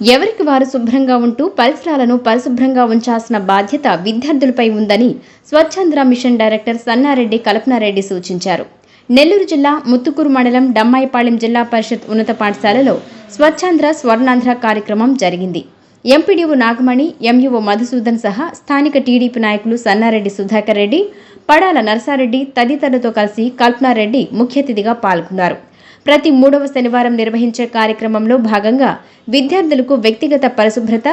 ఎవరికి వారు శుభ్రంగా ఉంటూ పరిసరాలను పరిశుభ్రంగా ఉంచాల్సిన బాధ్యత విద్యార్థులపై ఉందని స్వచ్ఛంద్ర మిషన్ డైరెక్టర్ సన్నారెడ్డి కల్పనారెడ్డి సూచించారు. నెల్లూరు జిల్లా ముత్తుకూరు మండలం డమ్మాయిపాళెం జిల్లా పరిషత్ ఉన్నత పాఠశాలలో స్వచ్ఛాంధ్ర స్వర్ణాంధ్ర కార్యక్రమం జరిగింది. ఎంపీడీఓ నాగమణి ఎంయూఓ మధుసూదన్ సహా స్థానిక టీడీపీ నాయకులు సన్నారెడ్డి సుధాకర్ రెడ్డి పడాల నరసారెడ్డి తదితరులతో కలిసి కల్పనారెడ్డి ముఖ్య అతిథిగా పాల్గొన్నారు. ప్రతి మూడవ శనివారం నిర్వహించే కార్యక్రమంలో భాగంగా విద్యార్థులకు వ్యక్తిగత పరిశుభ్రత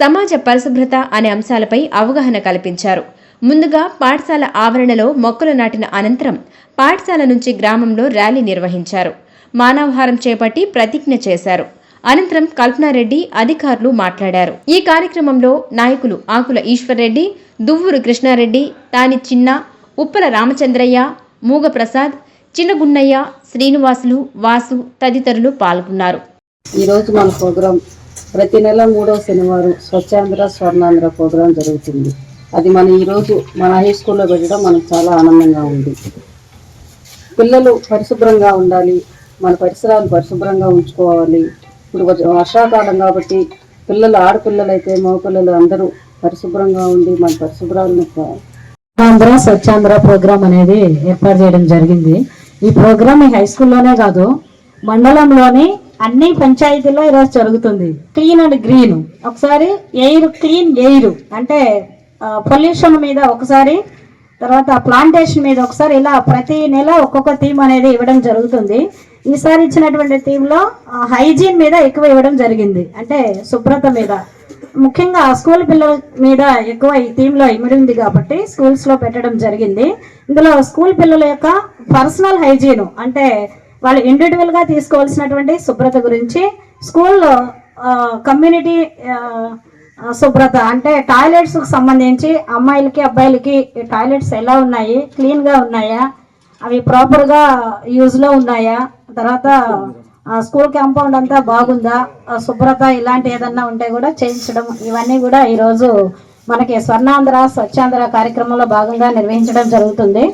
సమాజ పరిశుభ్రత అనే అంశాలపై అవగాహన కల్పించారు. ముందుగా పాఠశాల ఆవరణలో మొక్కలు నాటిన అనంతరం పాఠశాల నుంచి గ్రామంలో ర్యాలీ నిర్వహించారు. మానవహారం చేపట్టి ప్రతిజ్ఞ చేశారు. అనంతరం కల్పనారెడ్డి అధికారులు మాట్లాడారు. ఈ కార్యక్రమంలో నాయకులు ఆకుల ఈశ్వర్రెడ్డి దువ్వూరు కృష్ణారెడ్డి తాని చిన్న ఉప్పల రామచంద్రయ్య మూగ ప్రసాద్ చిన్నగున్నయ్య శ్రీనివాసులు వాసు తదితరులు పాల్గొన్నారు. ఈరోజు మన ప్రోగ్రాం ప్రతి నెల మూడవ శనివారం స్వచ్ఛాంధ్ర స్వర్ణాంధ్ర ప్రోగ్రాం జరుగుతుంది. అది మన ఈరోజు మన హై స్కూల్లో పెట్టడం మనకు చాలా ఆనందంగా ఉంది. పిల్లలు పరిశుభ్రంగా ఉండాలి మన పరిసరాలు పరిశుభ్రంగా ఉంచుకోవాలి. ఇప్పుడు వర్ష- వర్షాకాలం కాబట్టి పిల్లలు ఆడపిల్లలు అయితే మగపిల్లలు అందరూ పరిశుభ్రంగా ఉండి మన పరిశుభ్రాలను స్వచ్ఛాంధ్ర ప్రోగ్రామ్ అనేది ఏర్పాటు చేయడం జరిగింది. ఈ ప్రోగ్రామ్ ఈ హై స్కూల్లోనే కాదు మండలంలోని అన్ని పంచాయతీల్లో ఈరోజు జరుగుతుంది. క్లీన్ అండ్ గ్రీన్ ఒకసారి ఎయిర్ క్లీన్ ఎయిర్ అంటే పొల్యూషన్ మీద ఒకసారి తర్వాత ప్లాంటేషన్ మీద ఒకసారి ఇలా ప్రతి నెల ఒక్కొక్క థీమ్ అనేది ఇవ్వడం జరుగుతుంది. ఈసారి ఇచ్చినటువంటి థీమ్లో హైజీన్ మీద ఎక్కువ ఇవ్వడం జరిగింది. అంటే శుభ్రత మీద. ముఖ్యంగా స్కూల్ పిల్లల మీద ఎక్కువ ఈ థీమ్లో ఇమిడింది కాబట్టి స్కూల్స్లో పెట్టడం జరిగింది. ఇందులో స్కూల్ పిల్లల యొక్క పర్సనల్ హైజీన్ అంటే వాళ్ళు ఇండివిజువల్గా తీసుకోవాల్సినటువంటి శుభ్రత గురించి స్కూల్లో కమ్యూనిటీ శుభ్రత అంటే టాయిలెట్స్కి సంబంధించి అమ్మాయిలకి అబ్బాయిలకి టాయిలెట్స్ ఎలా ఉన్నాయి క్లీన్గా ఉన్నాయా అవి ప్రాపర్గా యూజ్లో ఉన్నాయా తర్వాత స్కూల్ కాంపౌండ్ అంతా బాగుందా? శుభ్రత ఇలాంటి ఏదన్నా ఉంటే కూడా చేయించడం ఇవన్నీ కూడా ఈరోజు మనకి స్వర్ణాంధ్ర స్వచ్ఛాంధ్ర కార్యక్రమంలో భాగంగా నిర్వహించడం జరుగుతుంది.